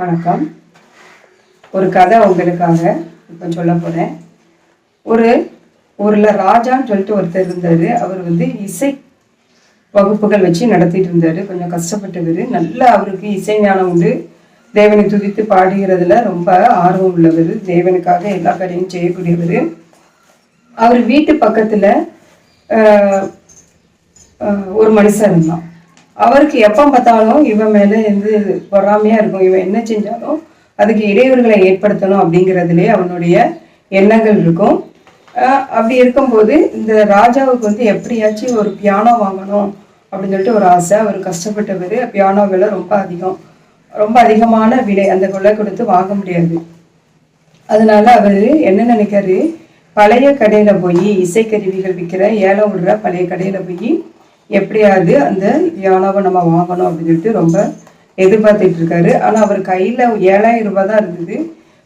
வணக்கம். ஒரு கதை உங்களுக்காக இப்போ சொல்ல போகிறேன் ஒரு ஊரில் ராஜான்னு சொல்லிட்டு ஒருத்தர் இருந்தார். அவர் வந்து இசை வகுப்புகள் வச்சு நடத்திட்டு இருந்தார். கொஞ்சம் கஷ்டப்பட்டவர். நல்ல அவருக்கு இசை ஞானம் உண்டு. தேவனை துதித்து பாடுகிறதுல ரொம்ப ஆர்வம் உள்ளவர். தேவனுக்காக எல்லா காரியமும் செய்யக்கூடியவர். அவர் வீட்டு பக்கத்தில் ஒரு மனுஷன் இருந்தான். அவருக்கு எப்போ பார்த்தாலும் இவன் மேலே இருந்து பொறாமையாக இருக்கும். இவன் என்ன செஞ்சாலும் அதுக்கு இடையூறுகளை ஏற்படுத்தணும் அப்படிங்கிறதுலே அவனுடைய எண்ணங்கள் இருக்கும். அப்படி இருக்கும்போது இந்த ராஜாவுக்கு வந்து எப்படியாச்சும் ஒரு பியானோ வாங்கணும் அப்படின்னு சொல்லிட்டு ஒரு ஆசை. அவர் கஷ்டப்பட்டவர். பியானோ விலை ரொம்ப அதிகம். ரொம்ப அதிகமான விலை அந்த கொள்ளை கொடுத்து வாங்க முடியாது. அதனால அவர் என்ன நினைக்காரு? பழைய கடையில் போய் இசைக்கருவிகள் விற்கிற ஏலம் விடுற பழைய கடையில் போய் எப்படியாவது அந்த யானாவை நம்ம வாங்கணும் அப்படின்னு சொல்லிட்டு ரொம்ப எதிர்பார்த்துட்டு இருக்காரு. ஆனால் அவர் கையில் ஏழாயிரம் ரூபாய் தான் இருந்தது.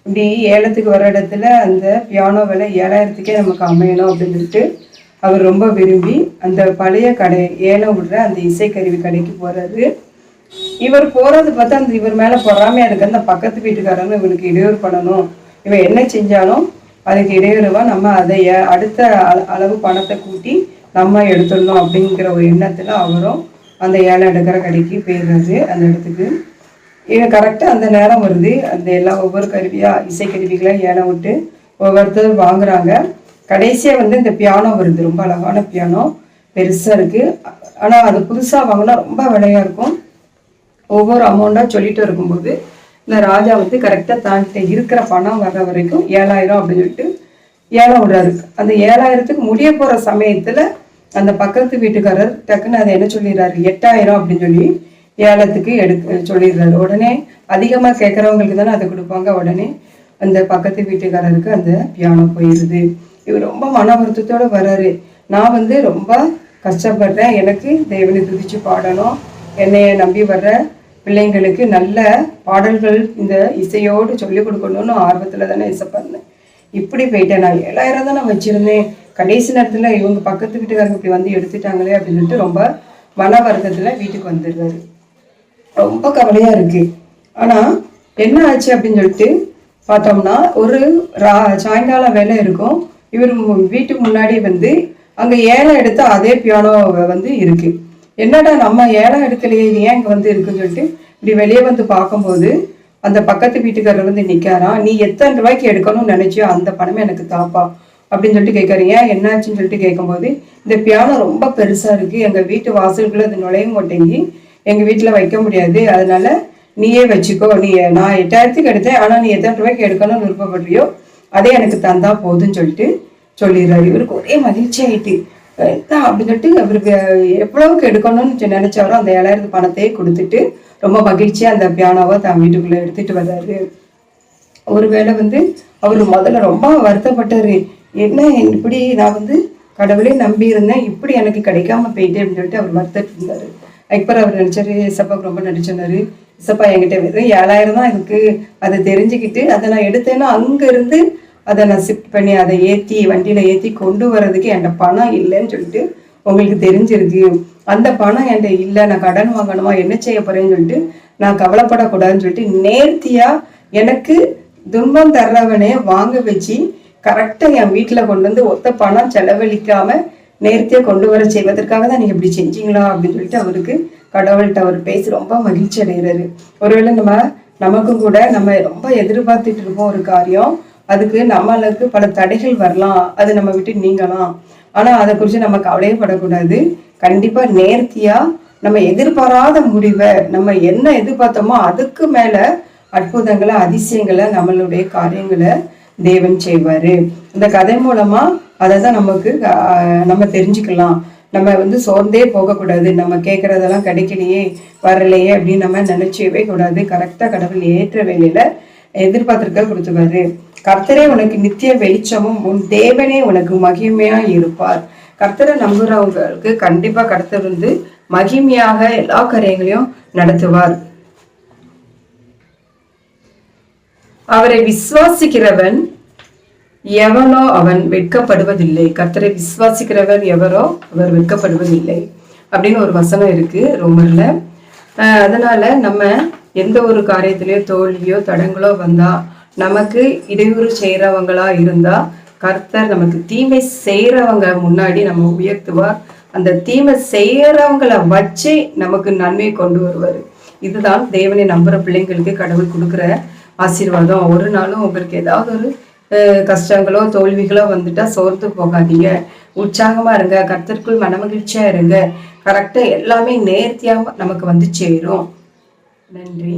இப்படி ஏலத்துக்கு வர இடத்துல அந்த பியானோ விலை ஏழாயிரத்துக்கே நமக்கு அமையணும் அப்படின்னு சொல்லிட்டு அவர் ரொம்ப விரும்பி அந்த பழைய கடை ஏலம் விடுற அந்த இசைக்கருவி கடைக்கு போகிறாரு இவர் போகிறது பார்த்தா அந்த இவர் மேலே பொறாமையாக இருக்க அந்த பக்கத்து வீட்டுக்காரங்க இவனுக்கு இடையூறு பண்ணணும். இவன் என்ன செஞ்சாலும் அதுக்கு இடையூறுவா நம்ம அதை அடுத்த அளவு பணத்தை கூட்டி நம்ம எடுத்துடணும் அப்படிங்கிற ஒரு எண்ணத்தில் அவரும் அந்த ஏலம் எடுக்கிற கடைக்கு போயிடுறது அந்த இடத்துக்கு. இது கரெக்டாக அந்த நேரம் வருது. அந்த எல்லா ஒவ்வொரு கருவியாக இசைக்கருவிகளை ஏழை விட்டு ஒவ்வொருத்தரும் வாங்குறாங்க. கடைசியாக வந்து இந்த பியானோ வருது. ரொம்ப அழகான பியானோ பெருசாக இருக்குது ஆனால் அது புதுசாக வாங்கினா ரொம்ப விலையாக இருக்கும். ஒவ்வொரு அமௌண்ட்டாக சொல்லிட்டு இருக்கும்போது இந்த ராஜா வந்து கரெக்டாக தான்கிட்ட இருக்கிற பணம் வர்ற வரைக்கும் ஏழாயிரம் அப்படின்னு சொல்லிட்டு ஏழை விடுறாரு. அந்த ஏழாயிரத்துக்கு முடிய போகிற சமயத்தில் அந்த பக்கத்து வீட்டுக்காரர் டக்குன்னு அதை என்ன சொல்லிடுறாரு? எட்டாயிரம் அப்படின்னு சொல்லி ஏலத்துக்கு எடுக்க சொல்லிடுறாரு. உடனே அதிகமாக கேட்குறவங்களுக்கு தானே அதை கொடுப்பாங்க. உடனே அந்த பக்கத்து வீட்டுக்காரருக்கு அந்த பியானோ போயிடுது. இவர் ரொம்ப மன வருத்தத்தோடு வர்றாரு. நான் வந்து ரொம்ப கஷ்டப்படுறேன். எனக்கு தேவனை துதிச்சு பாடணும். என்னைய நம்பி வர்ற பிள்ளைங்களுக்கு நல்ல பாடல்கள் இந்த இசையோடு சொல்லிக் கொடுக்கணும்னு ஆர்வத்தில் தானே இசைப்பண்ணேன் இப்படி போயிட்டேன். நான் ஏழாயிரம் தான் நான் வச்சுருந்தேன். கடைசி நேரத்தில் இவங்க பக்கத்து வீட்டுக்காரங்க இப்படி வந்து எடுத்துட்டாங்களே அப்படின்னு சொல்லிட்டு ரொம்ப மன வருத்தத்தில் வீட்டுக்கு வந்துடுறாரு. ரொம்ப கவலையாக இருக்குது ஆனால் என்ன ஆச்சு அப்படின்னு சொல்லிட்டு பார்த்தோம்னா ஒரு ரா சாயங்கால வேலை இருக்கும். இவர் வீட்டுக்கு முன்னாடி வந்து அங்கே ஏலம் எடுத்த அதே பியானோ வந்து இருக்கு. என்னடா நம்ம ஏலம் எடுக்கலையே ஏன் இங்கே வந்து இருக்குன்னு சொல்லிட்டு இப்படி வெளியே வந்து பார்க்கும்போது அந்த பக்கத்து வீட்டுக்காரர் வந்து நிக்காராம். நீ எத்தனை ரூபாய்க்கு எடுக்கணும்னு நினைச்சியோ அந்த பணமே எனக்கு தாப்பா. அப்படின்னு சொல்லிட்டு கேட்குறீங்க ஏன் என்னாச்சுன்னு சொல்லிட்டு கேட்கும்போது இந்த பியானோ ரொம்ப பெருசாக இருக்குது எங்கள் வீட்டு வாசலுக்குள்ளே அது நுழைய மாட்டேங்கி எங்கள் வீட்டில் வைக்க முடியாது. அதனால நீயே வச்சுக்கோ. நீ நான் எட்டாயிரத்துக்கு எடுத்தேன். ஆனால் நீ எத்தனை ரூபாய்க்கு எடுக்கணும்னு விருப்பப்படுறியோ அதே எனக்கு தந்தா போதும்னு சொல்லிட்டு சொல்லிடுறாரு. இவருக்கு ஒரே மகிழ்ச்சி ஆயிட்டு தான் அப்படின்னு சொல்லிட்டு அவருக்கு எவ்வளவுக்கு எடுக்கணும்னு நினைச்சாரோ அந்த ஏழாயிரத்து பணத்தையே கொடுத்துட்டு ரொம்ப மகிழ்ச்சியாக அந்த பியானோவை தான் வீட்டுக்குள்ளே எடுத்துட்டு வர்றாரு. ஒருவேளை வந்து அவர் முதல்ல ரொம்ப வருத்தப்பட்டாரு. என்ன இப்படி நான் வந்து கடவுளே நம்பி இருந்தேன் இப்படி எனக்கு கிடைக்காம போயிட்டே அப்படின்னு சொல்லிட்டு அவர் மறுத்துட்டு இருந்தார். அக்பர் அவர் நினச்சாரு இசப்பாவுக்கு ரொம்ப நடிச்சோன்னாரு இசப்பா என்கிட்ட வெறும் ஏழாயிரம் தான் இருக்கு. அதை தெரிஞ்சுக்கிட்டு அதை நான் எடுத்தேன்னா அங்கேருந்து அதை நான் ஷிஃப்ட் பண்ணி அதை ஏற்றி வண்டியில் ஏற்றி கொண்டு வர்றதுக்கு என்கிட்ட பணம் இல்லைன்னு சொல்லிட்டு உங்களுக்கு தெரிஞ்சிருக்கு. அந்த பணம் என்கிட்ட இல்லை. நான் கடன் வாங்கணுமா? என்ன செய்ய போறேன்னு சொல்லிட்டு நான் கவலைப்படக்கூடாதுன்னு சொல்லிட்டு நேர்த்தியாக எனக்கு துன்பம் தர்றவனே வாங்க வச்சு கரெக்டாக என் வீட்டில் கொண்டு வந்து ஒத்த பணம் செலவழிக்காம நேர்த்தியாக கொண்டு வர செய்வதற்காக தான் நீங்கள் இப்படி செஞ்சீங்களா அப்படின்னு சொல்லிட்டு அவருக்கு கடவுள்கிட்ட அவர் பேசி ரொம்ப மகிழ்ச்சி அடைகிறாரு. ஒருவேளை நம்ம நமக்கும் கூட நம்ம ரொம்ப எதிர்பார்த்துட்டு இருப்போம் ஒரு காரியம். அதுக்கு நம்மளுக்கு பல தடைகள் வரலாம். அது நம்ம விட்டு நீங்கலாம். ஆனால் அதை குறித்து நம்ம கவலையே படக்கூடாது கண்டிப்பாக நேர்த்தியாக நம்ம எதிர்பாராத முடிவை நம்ம என்ன எதிர்பார்த்தோமோ அதுக்கு மேலே அற்புதங்களை அதிசயங்களை நம்மளுடைய காரியங்களை தேவன் செய்வார். இந்த கதை மூலமா அதை தான் நமக்கு நம்ம தெரிஞ்சுக்கலாம். நம்ம வந்து சோர்ந்தே போகக்கூடாது. நம்ம கேட்குறதெல்லாம் கிடைக்கலையே வரலையே அப்படின்னு நம்ம நினைச்சவே கூடாது. கரெக்டாக கடவுள் ஏற்ற வேலையில் எதிர்பார்த்துருக்க கொடுத்துவாரு கர்த்தரே உனக்கு நித்திய வெளிச்சமும் உன் தேவனே உனக்கு மகிமையா இருப்பார். கர்த்தரை நம்புறவங்களுக்கு கண்டிப்பா கர்த்தர் வந்து மகிமையாக எல்லா காரியங்களையும் நடத்துவார். அவரை விசுவாசிக்கிறவன் எவனோ அவன் வெட்கப்படுவதில்லை. கர்த்தரை விசுவாசிக்கிறவன் எவரோ அவர் வெட்கப்படுவதில்லை. அப்படின்னு ஒரு வசனம் இருக்கு ரொம்பல அதனால நம்ம எந்த ஒரு காரியத்திலேயோ தோல்வியோ தடங்களோ வந்தா நமக்கு இடையூறு செய்கிறவங்களா இருந்தா கர்த்தர் நமக்கு தீமை செய்கிறவங்க முன்னாடி நம்ம உயர்த்துவார் அந்த தீமை செய்கிறவங்கள வச்சு நமக்கு நன்மை கொண்டு வருவார். இதுதான் தேவனை நம்புற பிள்ளைங்களுக்கு கடவுள் கொடுக்குற ஆசீர்வாதம். ஒரு நாளும் உங்களுக்கு ஏதாவது ஒரு கஷ்டங்களோ தோல்விகளோ வந்துட்டா சோர்ந்து போகாதீங்க. உற்சாகமா இருங்க. கருத்திற்குள் மனமகிழ்ச்சியாக இருங்க. கரெக்டா எல்லாமே நேர்த்தியாக நமக்கு வந்து சேரும். நன்றி.